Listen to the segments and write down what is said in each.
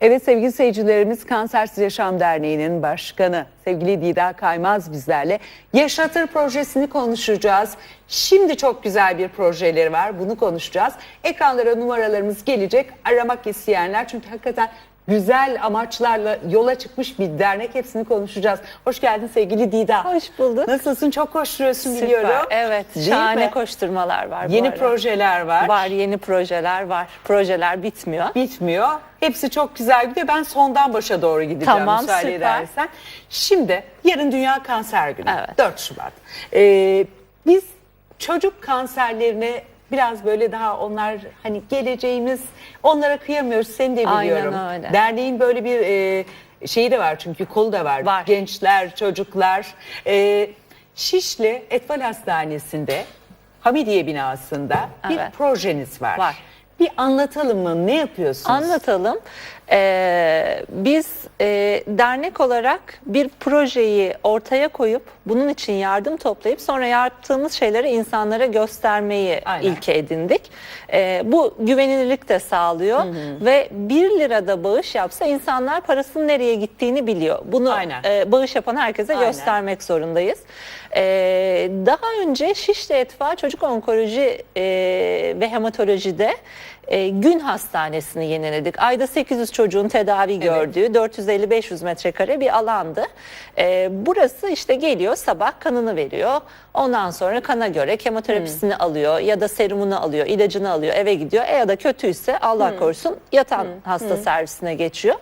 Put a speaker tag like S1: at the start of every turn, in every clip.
S1: Evet sevgili seyircilerimiz Kansersiz Yaşam Derneği'nin başkanı sevgili Dida Kaymaz bizlerle. Yaşatır projesini konuşacağız. Şimdi çok güzel bir projeleri var bunu konuşacağız. Ekranlara numaralarımız gelecek aramak isteyenler çünkü hakikaten güzel amaçlarla yola çıkmış bir dernek hepsini konuşacağız. Hoş geldin sevgili Dida.
S2: Hoş bulduk.
S1: Nasılsın çok koşturuyorsun
S2: Süper.
S1: biliyorum.
S2: Evet,
S1: Değil
S2: şahane
S1: mi?
S2: koşturmalar var.
S1: Yeni projeler var.
S2: var, yeni projeler var. Projeler bitmiyor.
S1: bitmiyor. Hepsi çok güzel gidiyor. Ben sondan başa doğru gideceğim
S2: Tamam,
S1: müsaade
S2: süper.
S1: edersen. Şimdi yarın Dünya Kanser Günü.
S2: Evet.
S1: 4 Şubat. Ee, biz çocuk kanserlerine biraz böyle daha onlar hani geleceğimiz onlara kıyamıyoruz. Seni de
S2: Aynen
S1: biliyorum.
S2: öyle.
S1: Derneğin böyle bir e, şeyi de var çünkü kolu da var.
S2: Var.
S1: Gençler, çocuklar. Ee, Şişli Etfal Hastanesi'nde Hamidiye binasında bir
S2: Evet.
S1: projeniz var.
S2: Var.
S1: Bir anlatalım mı? Ne yapıyorsunuz?
S2: Anlatalım. Ee, biz e, dernek olarak bir projeyi ortaya koyup bunun için yardım toplayıp sonra yaptığımız şeyleri insanlara göstermeyi
S1: Aynen.
S2: ilke edindik. Ee, bu güvenilirlik de sağlıyor ve 1 lirada bağış yapsa insanlar parasının nereye gittiğini biliyor. Bunu
S1: Aynen.
S2: e, bağış yapan herkese
S1: Aynen.
S2: göstermek zorundayız. Ee, daha önce Şişli Etfa Çocuk Onkoloji e, ve Hematoloji'de e, gün hastanesini yeniledik. Ayda 800 çocuğun tedavi gördüğü 450-500 metrekare bir alandı. E, burası işte geliyor sabah kanını veriyor. Ondan sonra kana göre kemoterapisini alıyor ya da serumunu alıyor, ilacını alıyor, eve gidiyor. E ya da kötüyse Allah korusun yatan hasta servisine geçiyor.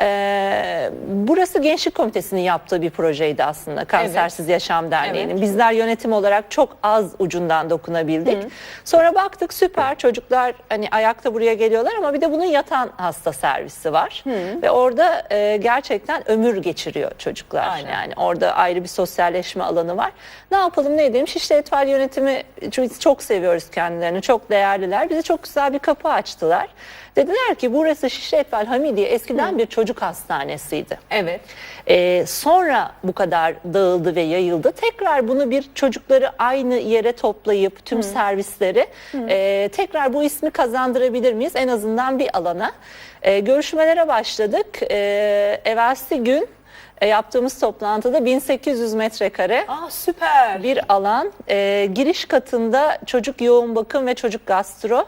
S2: E, burası Gençlik Komitesi'nin yaptığı bir projeydi aslında. Kansersiz Yaşam Derneği'nin.
S1: Evet.
S2: Bizler yönetim olarak çok az ucundan dokunabildik. Sonra baktık süper çocuklar hani ayakta buraya geliyorlar ama bir de bunun yatan hasta servisi var. Ve orada e, gerçekten ömür geçiriyor çocuklar.
S1: Aynen.
S2: Yani orada ayrı bir sosyalleşme alanı var. Ne yapalım ne edelim? Şişli Etfal yönetimi çünkü çok seviyoruz kendilerini. Çok değerliler. Bize çok güzel bir kapı açtılar. Dediler ki burası Şişli Etfal Hamidiye eskiden bir çocuk hastanesiydi.
S1: Evet.
S2: Ee, sonra bu kadar dağıldı ve yayıldı. Tekrar bunu bir çocukları aynı yere toplayıp tüm servisleri e, tekrar bu ismi kazandırabilir miyiz? En azından bir alana. E, görüşmelere başladık. E, evvelsi gün e, yaptığımız toplantıda 1800 metrekare
S1: Aa süper.
S2: bir alan. E, giriş katında çocuk yoğun bakım ve çocuk gastro.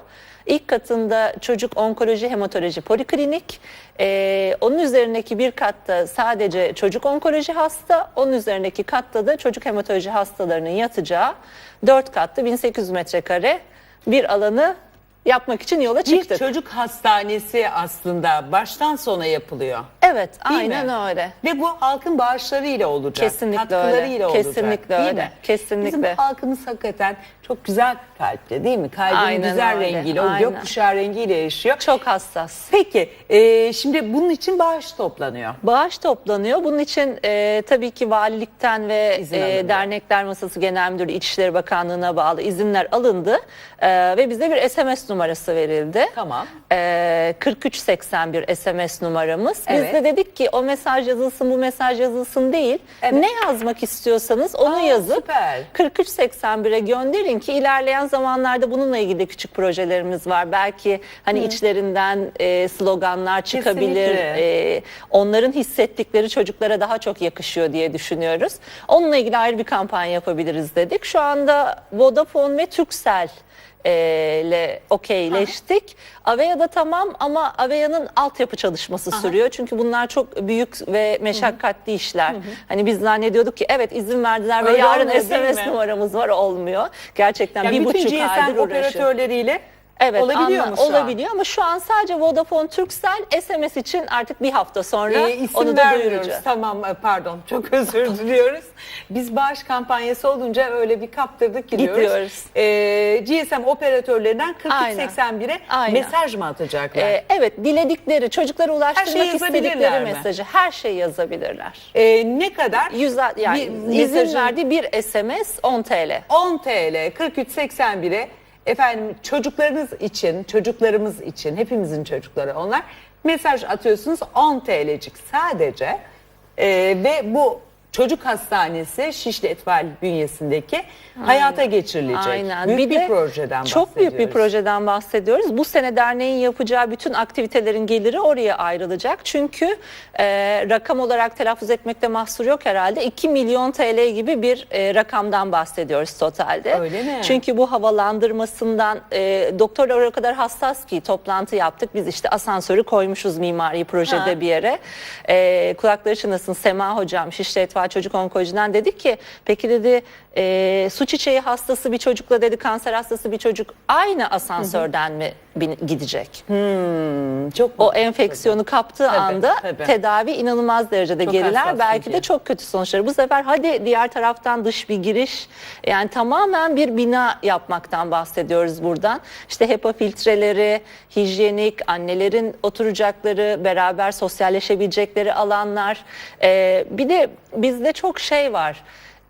S2: İlk katında çocuk onkoloji hematoloji poliklinik. E, onun üzerindeki bir katta sadece çocuk onkoloji hasta. Onun üzerindeki katta da çocuk hematoloji hastalarının yatacağı dört katlı 1800 metrekare bir alanı yapmak için yola
S1: bir
S2: çıktık.
S1: çocuk hastanesi aslında baştan sona yapılıyor.
S2: Evet
S1: Değil
S2: aynen
S1: mi?
S2: öyle.
S1: Ve bu halkın bağışlarıyla olacak.
S2: Kesinlikle
S1: katkılarıyla
S2: öyle.
S1: olacak.
S2: Kesinlikle
S1: değil
S2: öyle.
S1: Mi?
S2: Kesinlikle.
S1: Bizim halkımız hakikaten çok güzel kalpli değil mi?
S2: Aynen
S1: güzel
S2: öyle,
S1: rengiyle, o
S2: aynen.
S1: gökkuşağı rengiyle yaşıyor.
S2: Çok hassas.
S1: Peki e, şimdi bunun için bağış toplanıyor.
S2: Bağış toplanıyor. Bunun için e, tabii ki valilikten ve
S1: İzin
S2: e. Dernekler Masası Genel Müdürlüğü İçişleri Bakanlığı'na bağlı izinler alındı E, ve bize bir SMS numarası verildi.
S1: Tamam.
S2: E, 4381 SMS numaramız. Biz
S1: Evet.
S2: de dedik ki o mesaj yazılsın bu mesaj yazılsın değil.
S1: Evet.
S2: Ne yazmak istiyorsanız onu
S1: Aa,
S2: yazıp
S1: süper.
S2: 4381'e gönderin ki ilerleyen zamanlarda bununla ilgili küçük projelerimiz var. Belki hani içlerinden e, sloganlar çıkabilir.
S1: Kesinlikle.
S2: E, onların hissettikleri çocuklara daha çok yakışıyor diye düşünüyoruz. Onunla ilgili ayrı bir kampanya yapabiliriz dedik. Şu anda Vodafone ve Turkcell e, ile okeyleştik. Avea'da tamam ama Avea'nın altyapı çalışması sürüyor. Çünkü bunlar çok büyük ve meşakkatli işler. Hani biz zannediyorduk ki evet izin verdiler ve
S1: Öyle
S2: yarın
S1: olmuyor, değil
S2: SMS
S1: mi?
S2: numaramız var olmuyor. Gerçekten
S1: Yani
S2: bir
S1: bütün
S2: buçuk aydır
S1: GSM
S2: uğraşıyor.
S1: operatörleriyle
S2: Evet,
S1: olabiliyor
S2: anla-
S1: mu şu an?
S2: olabiliyor ama şu an sadece Vodafone Turkcell SMS için artık bir hafta sonra
S1: Ee, isim
S2: onu da duyuracağız.
S1: Tamam e, pardon çok özür diliyoruz. Biz bağış kampanyası olunca öyle bir kaptırdık gidiyoruz.
S2: Gidiyoruz.
S1: Ee, GSM operatörlerinden
S2: Aynen.
S1: 4381'e
S2: Aynen.
S1: mesaj mı atacaklar?
S2: Ee, evet diledikleri çocuklara ulaştırmak istedikleri
S1: mi?
S2: mesajı her şeyi yazabilirler.
S1: Ee, ne kadar?
S2: Yüz, yani
S1: Bir
S2: izin
S1: mesajın-
S2: verdiği bir SMS 10 TL.
S1: 10 TL 4381'e efendim çocuklarınız için, çocuklarımız için, hepimizin çocukları onlar mesaj atıyorsunuz 10 TL'cik sadece Ee, ve bu Çocuk Hastanesi Şişli Etfal bünyesindeki hayata geçirilecek.
S2: Aynen.
S1: Büyük bir,
S2: de
S1: projeden
S2: Çok büyük bir
S1: bahsediyoruz.
S2: projeden bahsediyoruz. Bu sene derneğin yapacağı bütün aktivitelerin geliri oraya ayrılacak. Çünkü e, rakam olarak telaffuz etmekte mahsur yok herhalde. 2 milyon TL gibi bir e, rakamdan bahsediyoruz totalde.
S1: Öyle mi?
S2: Çünkü bu havalandırmasından e, doktorlar o kadar hassas ki toplantı yaptık. Biz işte asansörü koymuşuz mimari projede bir yere. E, kulakları çınlasın Sema hocam Şişli Etfal Çocuk Onkolojiden dedi ki peki dedi e, su çiçeği hastası bir çocukla dedi kanser hastası bir çocuk aynı asansörden mi gidecek?
S1: Çok
S2: O enfeksiyonu kaptığı
S1: Tabii,
S2: anda
S1: tabii.
S2: tedavi inanılmaz derecede
S1: Çok
S2: geriler. Belki
S1: çünkü.
S2: de çok kötü sonuçları. Bu sefer hadi diğer taraftan dış bir giriş yani tamamen bir bina yapmaktan bahsediyoruz buradan. İşte HEPA filtreleri, hijyenik, annelerin oturacakları, beraber sosyalleşebilecekleri alanlar. Ee, bir de bizde çok şey var.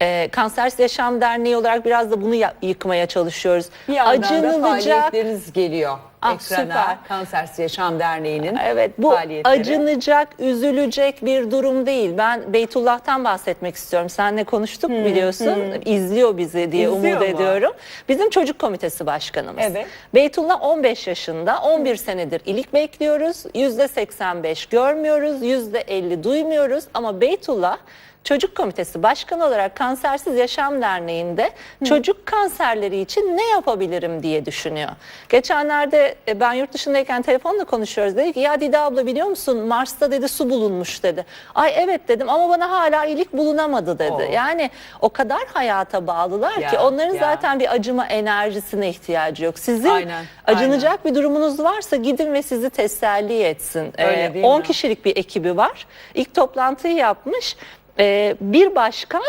S2: Ee, Kansersiz Yaşam Derneği olarak biraz da bunu ya- yıkmaya çalışıyoruz.
S1: bir yandan da
S2: Acınılacak
S1: faaliyetleriniz geliyor.
S2: Ah,
S1: Ekrana
S2: süper.
S1: Kansersiz Yaşam Derneği'nin
S2: Evet bu
S1: faaliyetleri.
S2: acınacak, üzülecek bir durum değil. Ben Beytullah'tan bahsetmek istiyorum. Seninle konuştuk biliyorsun. İzliyor bizi diye
S1: İzliyor
S2: umut
S1: mu?
S2: ediyorum. Bizim çocuk komitesi başkanımız.
S1: Evet.
S2: Beytullah 15 yaşında. 11 senedir ilik bekliyoruz. %85 görmüyoruz. %50 duymuyoruz. Ama Beytullah Çocuk Komitesi Başkanı olarak Kansersiz Yaşam Derneği'nde çocuk kanserleri için ne yapabilirim diye düşünüyor. Geçenlerde e, ben yurt dışındayken telefonla konuşuyoruz. Dedi ki ya Dida abla biliyor musun Mars'ta dedi su bulunmuş dedi. Ay evet dedim ama bana hala iyilik bulunamadı dedi.
S1: Oo.
S2: Yani o kadar hayata bağlılar
S1: Ya,
S2: ki onların
S1: ya.
S2: zaten bir acıma enerjisine ihtiyacı yok. Sizin
S1: Aynen,
S2: acınacak bir durumunuz varsa gidin ve sizi teselli etsin.
S1: Öyle
S2: Ee,
S1: değil
S2: 10
S1: mi?
S2: kişilik bir ekibi var. İlk toplantıyı yapmış. Ee, bir başkan,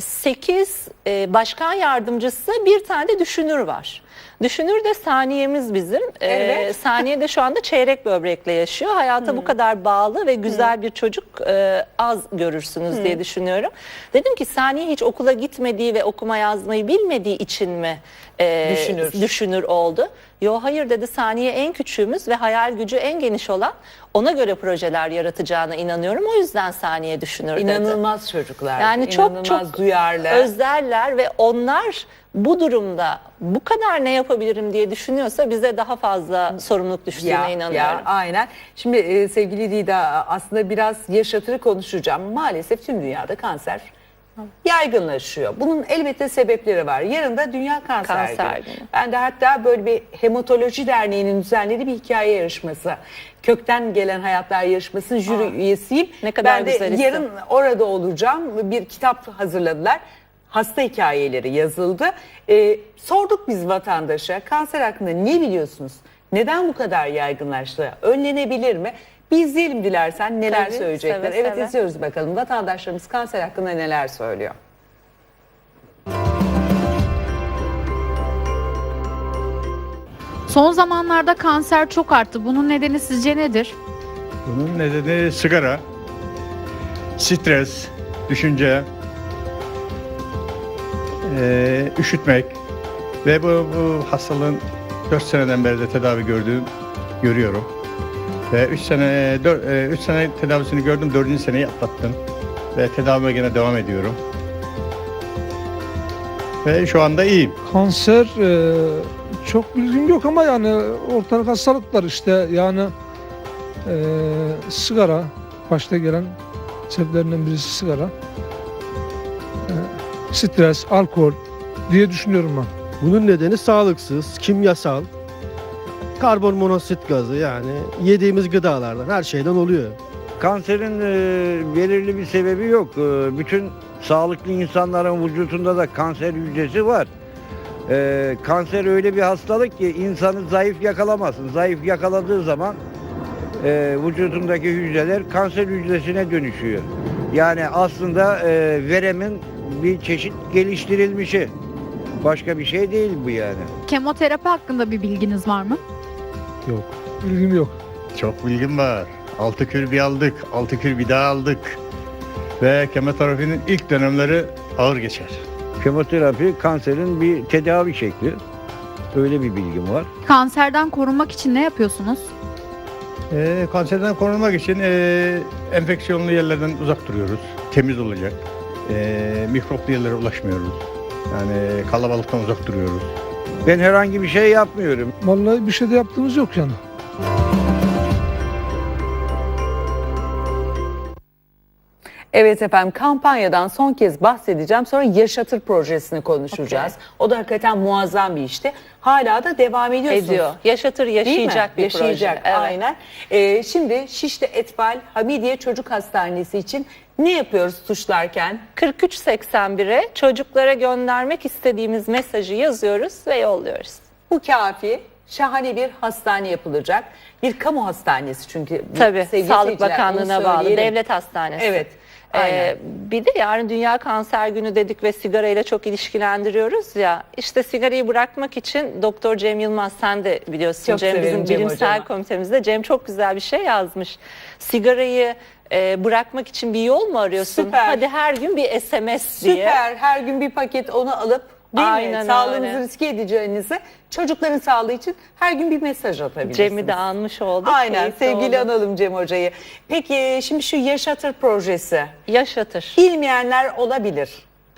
S2: 8 başkan yardımcısı, bir tane de düşünür var. Düşünür de saniyemiz bizim. Ee,
S1: Evet.
S2: Saniye de şu anda çeyrek böbrekle yaşıyor. Hayata bu kadar bağlı ve güzel bir çocuk e, az görürsünüz diye düşünüyorum. Dedim ki Saniye hiç okula gitmediği ve okuma yazmayı bilmediği için mi e,
S1: Düşünür.
S2: düşünür oldu? Yo hayır dedi Saniye en küçüğümüz ve hayal gücü en geniş olan ona göre projeler yaratacağına inanıyorum. O yüzden Saniye düşünür dedi.
S1: İnanılmaz çocuklar.
S2: Yani çok
S1: İnanılmaz
S2: çok
S1: duyarlı.
S2: özlerler ve onlar bu durumda bu kadar ne yapabilirim diye düşünüyorsa bize daha fazla sorumluluk düştüğüne inanıyorum.
S1: aynen. Şimdi e, sevgili Dida aslında biraz yaşatırı konuşacağım. Maalesef tüm dünyada kanser yaygınlaşıyor. Bunun elbette sebepleri var. Yarın da Dünya Kanser,
S2: Kanser
S1: Günü.
S2: Günü.
S1: Ben de hatta böyle bir Hematoloji Derneği'nin düzenlediği bir hikaye yarışması. Kökten Gelen Hayatlar yarışmasının jüri
S2: Aa,
S1: üyesiyim.
S2: ne kadar
S1: ben de
S2: güzel isim.
S1: yarın orada olacağım. Bir kitap hazırladılar. Hasta hikayeleri yazıldı. Ee, sorduk biz vatandaşa kanser hakkında ne biliyorsunuz? Neden bu kadar yaygınlaştı? Önlenebilir mi? Bir izleyelim dilersen neler
S2: Tabii,
S1: söyleyecekler.
S2: seve
S1: evet
S2: seve.
S1: izliyoruz bakalım vatandaşlarımız kanser hakkında neler söylüyor.
S3: Son zamanlarda kanser çok arttı. Bunun nedeni sizce nedir?
S4: Bunun nedeni sigara, stres, düşünce, eee, üşütmek ve bu, bu hastalığın 4 seneden beri de tedavi gördüğüm görüyorum. Ve 3 sene 4 3 sene tedavisini gördüm. 4. seneyi atlattım. Ve tedavime gene devam ediyorum. Ve şu anda iyiyim.
S5: Kanser e, çok bilgim yok ama yani ortalık hastalıklar işte yani e, sigara başta gelen sebeplerinden birisi sigara. E, stres, alkol diye düşünüyorum ben.
S6: Bunun nedeni sağlıksız, kimyasal, karbon monoksit gazı yani yediğimiz gıdalardan her şeyden oluyor.
S7: Kanserin e, belirli bir sebebi yok. E, bütün sağlıklı insanların vücudunda da kanser hücresi var. E, kanser öyle bir hastalık ki insanı zayıf yakalamasın. Zayıf yakaladığı zaman e, vücudundaki hücreler kanser hücresine dönüşüyor. Yani aslında e, veremin bir çeşit geliştirilmişi. Başka bir şey değil bu yani.
S3: Kemoterapi hakkında bir bilginiz var mı?
S5: Yok. Bilgim yok.
S4: Çok bilgim var. 6 kür bir aldık, 6 kür bir daha aldık. Ve kemoterapinin ilk dönemleri ağır geçer.
S7: Kemoterapi kanserin bir tedavi şekli. Öyle bir bilgim var.
S3: Kanserden korunmak için ne yapıyorsunuz?
S4: Ee, kanserden korunmak için ee, enfeksiyonlu yerlerden uzak duruyoruz. temiz olacak. E, mikroplu yerlere ulaşmıyoruz. Yani kalabalıktan uzak duruyoruz.
S7: Ben herhangi bir şey yapmıyorum.
S5: Vallahi bir şey de yaptığımız yok yani.
S1: Evet efendim kampanyadan son kez bahsedeceğim. Sonra Yaşatır projesini konuşacağız. O da hakikaten muazzam bir işti. Hala da devam ediyorsunuz.
S2: Ediyor. Yaşatır yaşayacak bir
S1: Yaşayacak,
S2: proje. Evet.
S1: aynen. Ee, şimdi Şişli Etfal Hamidiye Çocuk Hastanesi için ne yapıyoruz tuşlarken?
S2: 4381'e çocuklara göndermek istediğimiz mesajı yazıyoruz ve yolluyoruz.
S1: Bu kafi. Şahane bir hastane yapılacak. Bir kamu hastanesi çünkü.
S2: Tabii Sağlık Bakanlığı'na bağlı devlet hastanesi.
S1: Evet.
S2: Ee, bir de yarın Dünya Kanser Günü dedik ve sigarayla çok ilişkilendiriyoruz ya. İşte sigarayı bırakmak için Doktor Cem Yılmaz sen de biliyorsun
S1: Çok
S2: Cem
S1: severim
S2: bizim
S1: Cem
S2: bilimsel
S1: hocamı.
S2: komitemizde. Cem çok güzel bir şey yazmış. Sigarayı e, bırakmak için bir yol mu arıyorsun?
S1: Süper.
S2: Hadi her gün bir SMS diye.
S1: Süper. Her gün bir paket onu alıp değil
S2: Aynen
S1: mi? Sağlığınızı
S2: öyle.
S1: riske edeceğinizi çocukların sağlığı için her gün bir mesaj atabilirsiniz.
S2: Cem'i de anmış olduk.
S1: Aynen sevgili
S2: oldu.
S1: analım Cem Hoca'yı. Peki şimdi şu Yaşatır projesi.
S2: Yaşatır.
S1: Bilmeyenler olabilir.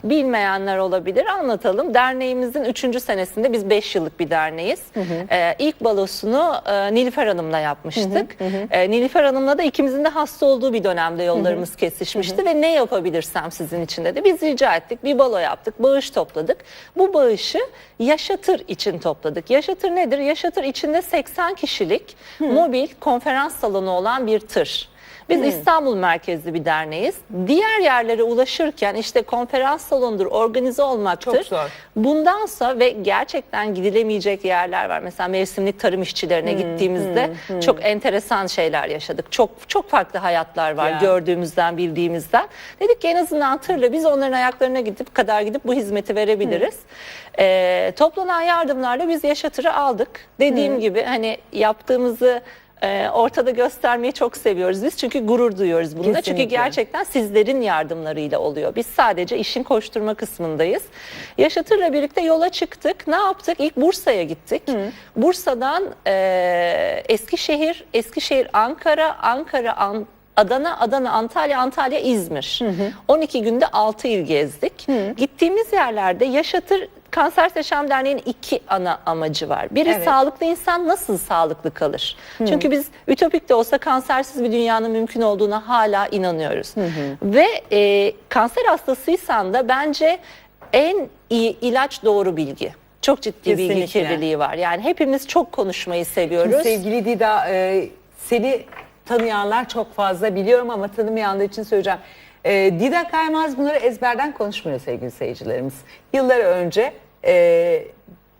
S2: Bilmeyenler olabilir anlatalım. Derneğimizin 3. senesinde biz 5 yıllık bir derneğiz. Ee, ilk balosunu e, Nilüfer Hanım'la yapmıştık. Ee, Nilüfer Hanım'la da ikimizin de hasta olduğu bir dönemde yollarımız kesişmişti ve ne yapabilirsem sizin için dedi. Biz rica ettik bir balo yaptık bağış topladık. Bu bağışı Yaşatır için topladık. Yaşatır nedir? Yaşatır içinde 80 kişilik mobil konferans salonu olan bir tır. Biz İstanbul merkezli bir derneğiz. Diğer yerlere ulaşırken işte konferans salonudur, organize olmaktır.
S1: Çok zor.
S2: Bundansa ve gerçekten gidilemeyecek yerler var. Mesela mevsimlik tarım işçilerine gittiğimizde çok enteresan şeyler yaşadık. Çok çok farklı hayatlar var
S1: Ya.
S2: gördüğümüzden, bildiğimizden. Dedik ki en azından tırla biz onların ayaklarına gidip kadar gidip bu hizmeti verebiliriz. Ee, toplanan yardımlarla biz yaşatırı aldık. Dediğim gibi hani yaptığımızı e, ortada göstermeyi çok seviyoruz biz çünkü gurur duyuyoruz bununla. Çünkü
S1: Kesinlikle.
S2: gerçekten sizlerin yardımlarıyla oluyor. Biz sadece işin koşturma kısmındayız. Yaşatır'la birlikte yola çıktık. Ne yaptık? İlk Bursa'ya gittik. Bursa'dan e, Eskişehir, Eskişehir Ankara, Ankara An- Adana, Adana, Antalya, Antalya, İzmir. 12 günde 6 il gezdik. Gittiğimiz yerlerde Yaşatır Kanser Yaşam Derneği'nin iki ana amacı var. Biri
S1: Evet.
S2: sağlıklı insan nasıl sağlıklı kalır? Çünkü biz ütopik de olsa kansersiz bir dünyanın mümkün olduğuna hala inanıyoruz. Ve e, kanser hastasıysan da bence en iyi ilaç doğru bilgi. Çok ciddi bilgi
S1: Kesinlikle.
S2: kirliliği var. Yani hepimiz çok konuşmayı seviyoruz.
S1: Sevgili Dida e, seni tanıyanlar çok fazla biliyorum ama tanımayanlar için söyleyeceğim. E, Dida Kaymaz bunları ezberden konuşmuyor sevgili seyircilerimiz. Yıllar önce e,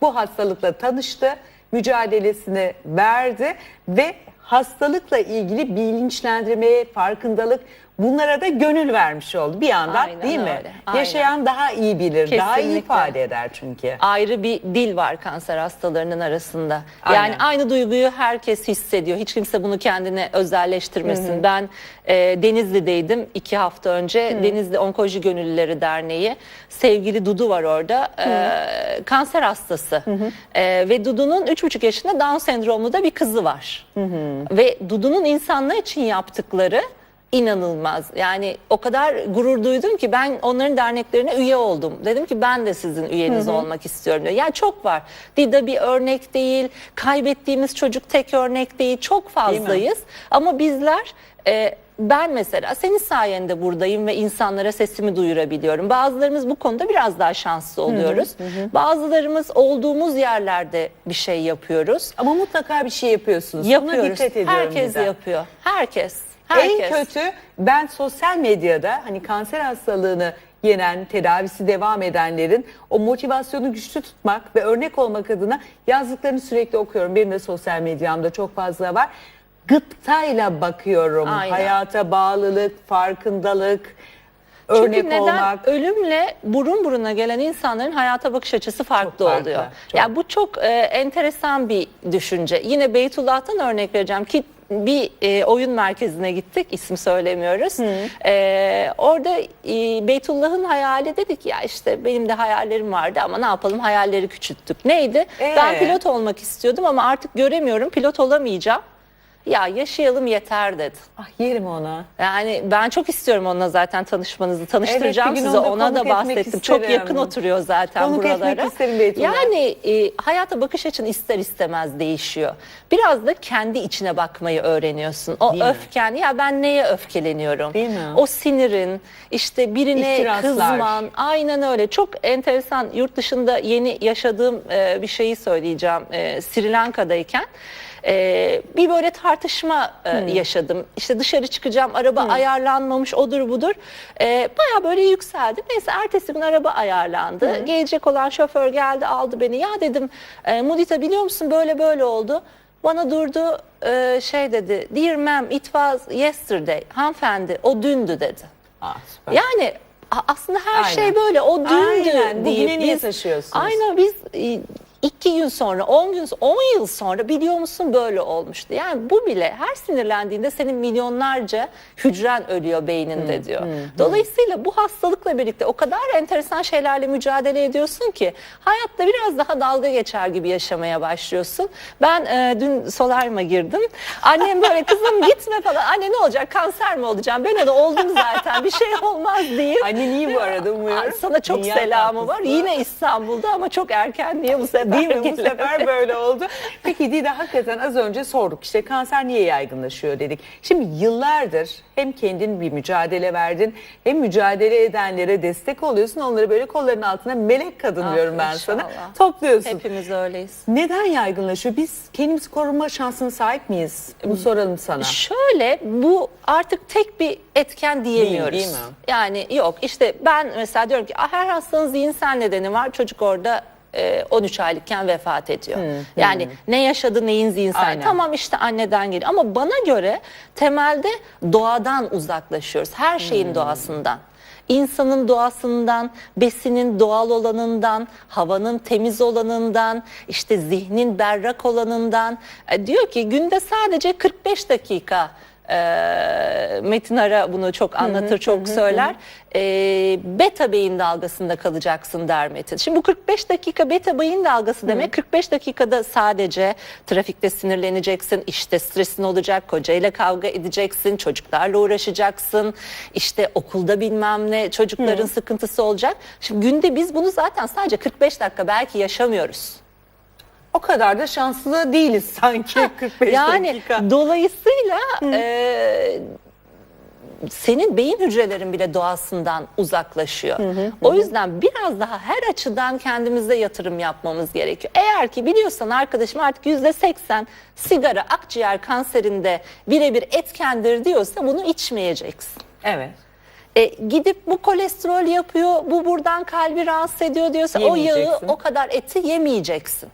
S1: bu hastalıkla tanıştı, mücadelesini verdi ve hastalıkla ilgili bilinçlendirmeye, farkındalık bunlara da gönül vermiş oldu bir yandan
S2: Aynen
S1: değil mi?
S2: öyle, aynen.
S1: Yaşayan daha iyi bilir, daha iyi
S2: Kesinlikle.
S1: ifade eder çünkü.
S2: ayrı bir dil var kanser hastalarının arasında.
S1: Aynen.
S2: Yani aynı duyguyu herkes hissediyor. Hiç kimse bunu kendine özelleştirmesin. Ben e, Denizli'deydim iki hafta önce. Denizli Onkoloji Gönüllüleri Derneği. Sevgili Dudu var orada. E, kanser hastası. E, ve Dudu'nun üç buçuk yaşında Down sendromlu da bir kızı var. Ve Dudu'nun insanlığı için yaptıkları inanılmaz. Yani o kadar gurur duydum ki ben onların derneklerine üye oldum. Dedim ki ben de sizin üyeniz olmak istiyorum diyor. Yani çok var. Dida bir örnek değil. Kaybettiğimiz çocuk tek örnek değil. Çok fazlayız. Ama bizler e, ben mesela senin sayende buradayım ve insanlara sesimi duyurabiliyorum. Bazılarımız bu konuda biraz daha şanslı oluyoruz. Bazılarımız olduğumuz yerlerde bir şey yapıyoruz.
S1: Ama mutlaka bir şey yapıyorsunuz. Buna
S2: Yapıyoruz.
S1: dikkat ediyorum
S2: Herkes
S1: Dida.
S2: yapıyor. Herkes. Herkes.
S1: En kötü ben sosyal medyada hani kanser hastalığını yenen, tedavisi devam edenlerin o motivasyonu güçlü tutmak ve örnek olmak adına yazdıklarını sürekli okuyorum. Benim de sosyal medyamda çok fazla var. Gıptayla bakıyorum.
S2: Aynen.
S1: Hayata bağlılık, farkındalık, örnek
S2: Çünkü neden
S1: olmak.
S2: ölümle burun buruna gelen insanların hayata bakış açısı farklı,
S1: Çok farklı,
S2: oluyor.
S1: çok.
S2: Yani bu çok e, enteresan bir düşünce. Yine Beytullah'tan örnek vereceğim ki bir e, oyun merkezine gittik isim söylemiyoruz. E, orada e, Beytullah'ın hayali dedik ya işte benim de hayallerim vardı ama ne yapalım hayalleri küçülttük. Neydi?
S1: Ee?
S2: Ben pilot olmak istiyordum ama artık göremiyorum pilot olamayacağım. Ya yaşayalım yeter dedi.
S1: Ah yerim ona.
S2: Yani ben çok istiyorum onunla zaten tanışmanızı. Tanıştıracağım
S1: Evet,
S2: size. Ona da
S1: etmek
S2: bahsettim. Çok
S1: isterim.
S2: yakın oturuyor zaten
S1: Konuk etmek
S2: buralara.
S1: isterim Beytullah.
S2: Yani e, hayata bakış açın ister istemez değişiyor. Biraz da kendi içine bakmayı öğreniyorsun. O
S1: Değil mi?
S2: öfken ya ben neye öfkeleniyorum?
S1: Değil mi?
S2: O sinirin işte birine
S1: İhtiraslar.
S2: kızman aynen öyle. Çok enteresan yurt dışında yeni yaşadığım e, bir şeyi söyleyeceğim. E, Sri Lanka'dayken e, bir böyle tartışma e, yaşadım. İşte dışarı çıkacağım araba ayarlanmamış odur budur. E, Baya böyle yükseldi. Neyse ertesi gün araba ayarlandı. Gelecek olan şoför geldi aldı beni. Ya dedim e, Mudita biliyor musun böyle böyle oldu. Bana durdu e, şey dedi. Dear ma'am it was yesterday. Hanımefendi o dündü dedi.
S1: Süper.
S2: Yani a- aslında her
S1: Aynen.
S2: şey böyle o dündü
S1: Aynen,
S2: deyip
S1: bugüne niye
S2: biz-
S1: taşıyorsunuz?
S2: Aynen biz e, iki gün sonra, on gün, on yıl sonra biliyor musun böyle olmuştu. Yani bu bile her sinirlendiğinde senin milyonlarca hücren ölüyor beyninde diyor. Dolayısıyla bu hastalıkla birlikte o kadar enteresan şeylerle mücadele ediyorsun ki hayatta biraz daha dalga geçer gibi yaşamaya başlıyorsun. Ben e, dün solaryuma girdim. Annem böyle kızım gitme falan. Anne ne olacak kanser mi olacağım? Ben de oldum zaten bir şey olmaz deyip.
S1: Annen iyi bu arada umuyorum.
S2: Sana çok
S1: Dünya
S2: selamı var.
S1: tatlısı.
S2: Yine İstanbul'da ama çok erken diye bu sefer
S1: Değil mi? Bu sefer böyle oldu. Peki Dida hakikaten az önce sorduk işte kanser niye yaygınlaşıyor dedik. Şimdi yıllardır hem kendin bir mücadele verdin hem mücadele edenlere destek oluyorsun. Onları böyle kolların altına melek kadın
S2: Ah,
S1: diyorum ben sana.
S2: inşallah.
S1: Topluyorsun.
S2: Hepimiz öyleyiz.
S1: Neden yaygınlaşıyor? Biz kendimizi koruma şansına sahip miyiz? Bu soralım sana.
S2: Şöyle bu artık tek bir etken diyemiyoruz.
S1: değil mi?
S2: Yani yok işte ben mesela diyorum ki "Ah, her hastanın zihinsel nedeni var. Çocuk orada e, 13 aylıkken vefat ediyor. Yani ne yaşadı neyin zihinsel.
S1: Aynen.
S2: Tamam işte anneden geliyor ama bana göre temelde doğadan uzaklaşıyoruz. Her şeyin doğasından. İnsanın doğasından, besinin doğal olanından, havanın temiz olanından, işte zihnin berrak olanından. E, diyor ki günde sadece 45 dakika e, Metin Ara bunu çok anlatır, çok söyler. E, beta beyin dalgasında kalacaksın der Metin. Şimdi bu 45 dakika beta beyin dalgası demek 45 dakikada sadece trafikte sinirleneceksin, işte stresin olacak, kocayla kavga edeceksin, çocuklarla uğraşacaksın, işte okulda bilmem ne çocukların sıkıntısı olacak. Şimdi günde biz bunu zaten sadece 45 dakika belki yaşamıyoruz.
S1: O kadar da şanslı değiliz sanki 45
S2: yani
S1: dakika.
S2: dolayısıyla e, senin beyin hücrelerin bile doğasından uzaklaşıyor. O yüzden biraz daha her açıdan kendimize yatırım yapmamız gerekiyor. Eğer ki biliyorsan arkadaşım artık yüzde seksen sigara akciğer kanserinde birebir etkendir diyorsa bunu içmeyeceksin.
S1: Evet.
S2: E, gidip bu kolesterol yapıyor, bu buradan kalbi rahatsız ediyor diyorsa o yağı o kadar eti yemeyeceksin.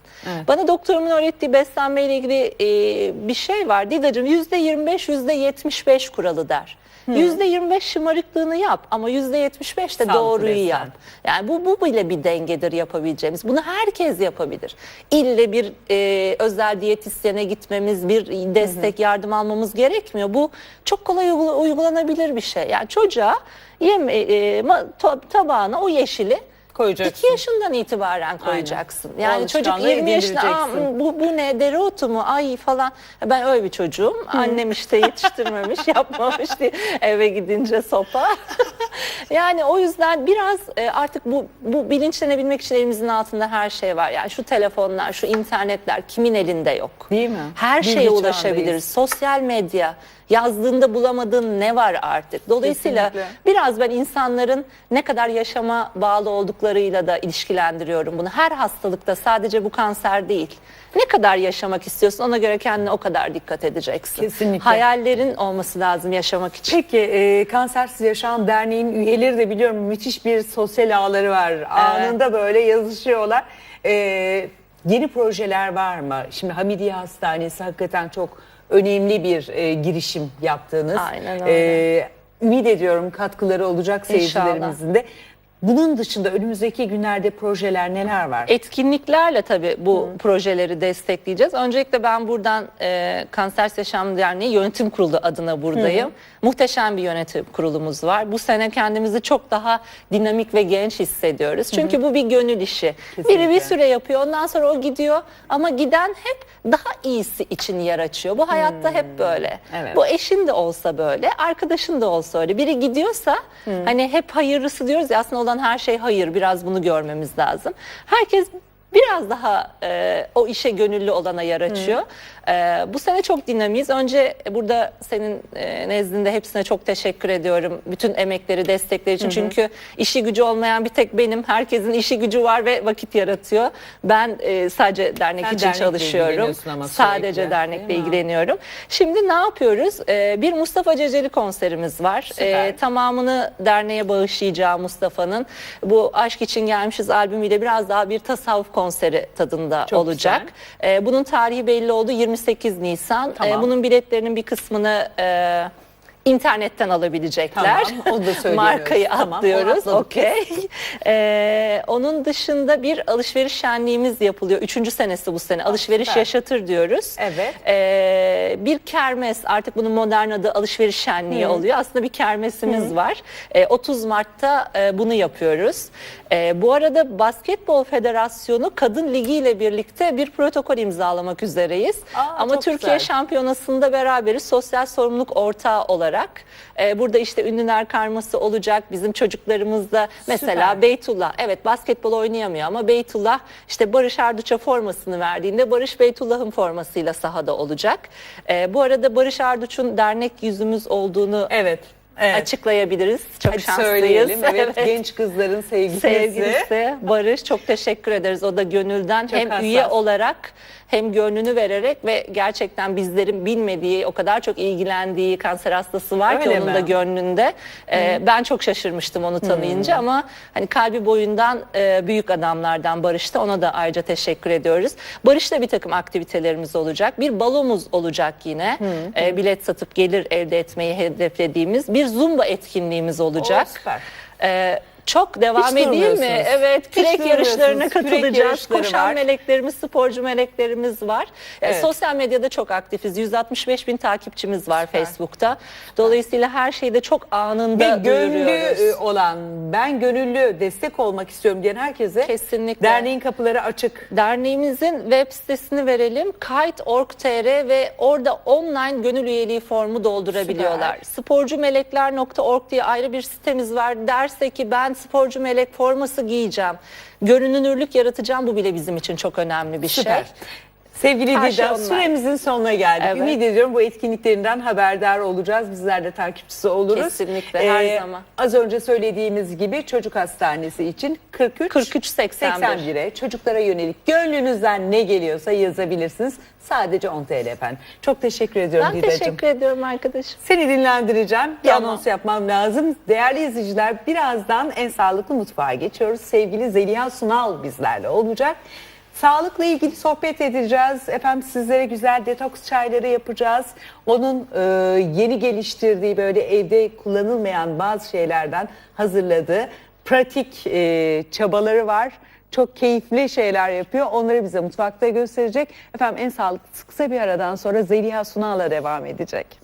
S2: Bana doktorumun öğrettiği beslenmeyle ilgili e, bir şey var. Didacığım %25, %75 kuralı der. %25 şımarıklığını yap ama %75 de
S1: Sağlıklı
S2: doğruyu
S1: beslen.
S2: yap. Yani bu, bu bile bir dengedir yapabileceğimiz. Bunu herkes yapabilir. İlle bir e, özel diyetisyene gitmemiz, bir destek, yardım almamız gerekmiyor. Bu çok kolay uygula- uygulanabilir bir şey. Yani çocuğa yeme, e, tabağına o yeşili
S1: Koyacaksın.
S2: 2 yaşından itibaren koyacaksın.
S1: O
S2: Yani çocuk
S1: alışkanlığı
S2: 20 yaşında Aa, bu, bu ne dereotu mu ay falan. Ben öyle bir çocuğum. Annem işte yetiştirmemiş yapmamış diye eve gidince sopa. yani o yüzden biraz e, artık bu, bu bilinçlenebilmek için elimizin altında her şey var. Yani şu telefonlar, şu internetler kimin elinde yok.
S1: Değil mi?
S2: Her
S1: Bilgi
S2: şeye
S1: çağındayız.
S2: ulaşabiliriz. Sosyal medya, yazdığında bulamadığın ne var artık? Dolayısıyla
S1: Kesinlikle.
S2: biraz ben insanların ne kadar yaşama bağlı olduklarıyla da ilişkilendiriyorum bunu. Her hastalıkta sadece bu kanser değil. Ne kadar yaşamak istiyorsun ona göre kendine o kadar dikkat edeceksin.
S1: Kesinlikle.
S2: Hayallerin olması lazım yaşamak için.
S1: Peki e, Kansersiz Yaşam Derneği'nin üyeleri de biliyorum müthiş bir sosyal ağları var. Anında böyle yazışıyorlar. E, yeni projeler var mı? Şimdi Hamidiye Hastanesi hakikaten çok önemli bir e, girişim yaptığınız.
S2: Aynen öyle.
S1: E, ümit ediyorum katkıları olacak seyircilerimizin de. Bunun dışında önümüzdeki günlerde projeler neler var?
S2: Etkinliklerle tabii bu projeleri destekleyeceğiz. Öncelikle ben buradan e, Kanser Yaşam Derneği Yönetim Kurulu adına buradayım. Muhteşem bir yönetim kurulumuz var. Bu sene kendimizi çok daha dinamik ve genç hissediyoruz. Çünkü bu bir gönül işi. Biri
S1: Kesinlikle.
S2: bir süre yapıyor ondan sonra o gidiyor ama giden hep daha iyisi için yer açıyor. Bu hayatta hep böyle.
S1: Evet.
S2: Bu eşin de olsa böyle, arkadaşın da olsa öyle. Biri gidiyorsa hani hep hayırlısı diyoruz ya aslında olan her şey hayır. Biraz bunu görmemiz lazım. Herkes biraz daha e, o işe gönüllü olana yer açıyor. E, bu sene çok dinamiyiz. Önce burada senin e, nezdinde hepsine çok teşekkür ediyorum. Bütün emekleri, destekleri için. Çünkü işi gücü olmayan bir tek benim. Herkesin işi gücü var ve vakit yaratıyor. Ben e, sadece dernek
S1: Sen
S2: için
S1: dernekle
S2: çalışıyorum.
S1: ilgileniyorsun ama
S2: Sadece
S1: sürekli,
S2: dernekle
S1: değil mi?
S2: ilgileniyorum. Şimdi ne yapıyoruz? E, bir Mustafa Ceceli konserimiz var.
S1: Süper.
S2: E, tamamını derneğe bağışlayacağım Mustafa'nın. Bu Aşk için Gelmişiz albümüyle biraz daha bir tasavvuf konseri tadında
S1: Çok
S2: olacak. E, bunun tarihi belli oldu 28 Nisan.
S1: Tamam.
S2: E, bunun biletlerinin bir kısmını e, internetten alabilecekler.
S1: Tamam, onu da.
S2: Markayı
S1: Tamam,
S2: atlıyoruz. Okey. E, onun dışında bir alışveriş şenliğimiz yapılıyor. Üçüncü senesi bu sene. Alışveriş
S1: süper.
S2: yaşatır diyoruz.
S1: Evet.
S2: Ee, bir kermes artık bunun modern adı alışveriş şenliği oluyor. Aslında bir kermesimiz var. Ee, 30 Mart'ta e, bunu yapıyoruz. Ee, bu arada Basketbol Federasyonu Kadın Ligi ile birlikte bir protokol imzalamak üzereyiz.
S1: Aa,
S2: Ama Türkiye
S1: güzel.
S2: şampiyonasında beraberiz sosyal sorumluluk ortağı olarak. Ee, burada işte ünlüler karması olacak. Bizim çocuklarımız da mesela
S1: Süper.
S2: Beytullah evet basketbol oynayamıyor ama Beytullah işte Barış Arduç'a formasını verdiğinde Barış Beytullah'ın formasıyla sahada olacak. Ee, bu arada Barış Arduç'un dernek yüzümüz olduğunu
S1: Evet. Evet.
S2: açıklayabiliriz. Çok
S1: Hadi
S2: şanslıyız.
S1: söyleyelim. Evet, genç kızların sevgilisi.
S2: Sevgilisi Barış çok teşekkür ederiz. O da gönülden
S1: Çok
S2: hem
S1: hassas.
S2: üye olarak hem gönlünü vererek ve gerçekten bizlerin bilmediği o kadar çok ilgilendiği kanser hastası var ki
S1: Öyle
S2: onun
S1: mi?
S2: da gönlünde. Ee, ben çok şaşırmıştım onu tanıyınca ama hani kalbi boyundan e, büyük adamlardan Barış'ta ona da ayrıca teşekkür ediyoruz. Barış'ta bir takım aktivitelerimiz olacak. Bir balomuz olacak yine. Ee, bilet satıp gelir elde etmeyi hedeflediğimiz bir zumba etkinliğimiz olacak.
S1: Oo, süper.
S2: Ee, çok devam
S1: Hiç
S2: edeyim mi? Evet, kürek yarışlarına.
S1: Kürek
S2: katılacağız.
S1: yarışları
S2: Koşan
S1: var.
S2: meleklerimiz, sporcu meleklerimiz var.
S1: Evet.
S2: sosyal medyada çok aktifiz. 165 bin takipçimiz var Facebook'ta. Dolayısıyla her şeyde çok anında
S1: Ve gönüllü e, olan, ben gönüllü destek olmak istiyorum diyen herkese
S2: Kesinlikle.
S1: derneğin kapıları açık.
S2: Derneğimizin web sitesini verelim. Kite.org.tr ve orada online gönül üyeliği formu doldurabiliyorlar. Sporcumelekler.org diye ayrı bir sitemiz var. Derse ki ben sporcu melek forması giyeceğim. Görünürlük yaratacağım. Bu bile bizim için çok önemli bir
S1: Süper.
S2: şey.
S1: Sevgili
S2: Her şey
S1: Didem süremizin sonuna geldik.
S2: Evet.
S1: Ümit ediyorum bu etkinliklerinden haberdar olacağız. Bizler de takipçisi oluruz. Ee,
S2: Kesinlikle, her zaman.
S1: Az önce söylediğimiz gibi çocuk hastanesi için 43
S2: 43 81.
S1: 81'e çocuklara yönelik gönlünüzden ne geliyorsa yazabilirsiniz. Sadece 10 TL efendim. Çok teşekkür ediyorum
S2: Ben
S1: Didacığım.
S2: teşekkür ediyorum arkadaşım.
S1: Seni dinlendireceğim. Bir
S2: Tamam.
S1: anons yapmam lazım. Değerli izleyiciler birazdan en sağlıklı mutfağa geçiyoruz. Sevgili Zeliha Sunal bizlerle olacak. Sağlıkla ilgili sohbet edeceğiz. Efendim sizlere güzel detoks çayları yapacağız. Onun e, yeni geliştirdiği böyle evde kullanılmayan bazı şeylerden hazırladığı pratik e, çabaları var. Çok keyifli şeyler yapıyor. Onları bize mutfakta gösterecek. Efendim en sağlıklı kısa bir aradan sonra Zeliha Sunal'la devam edecek.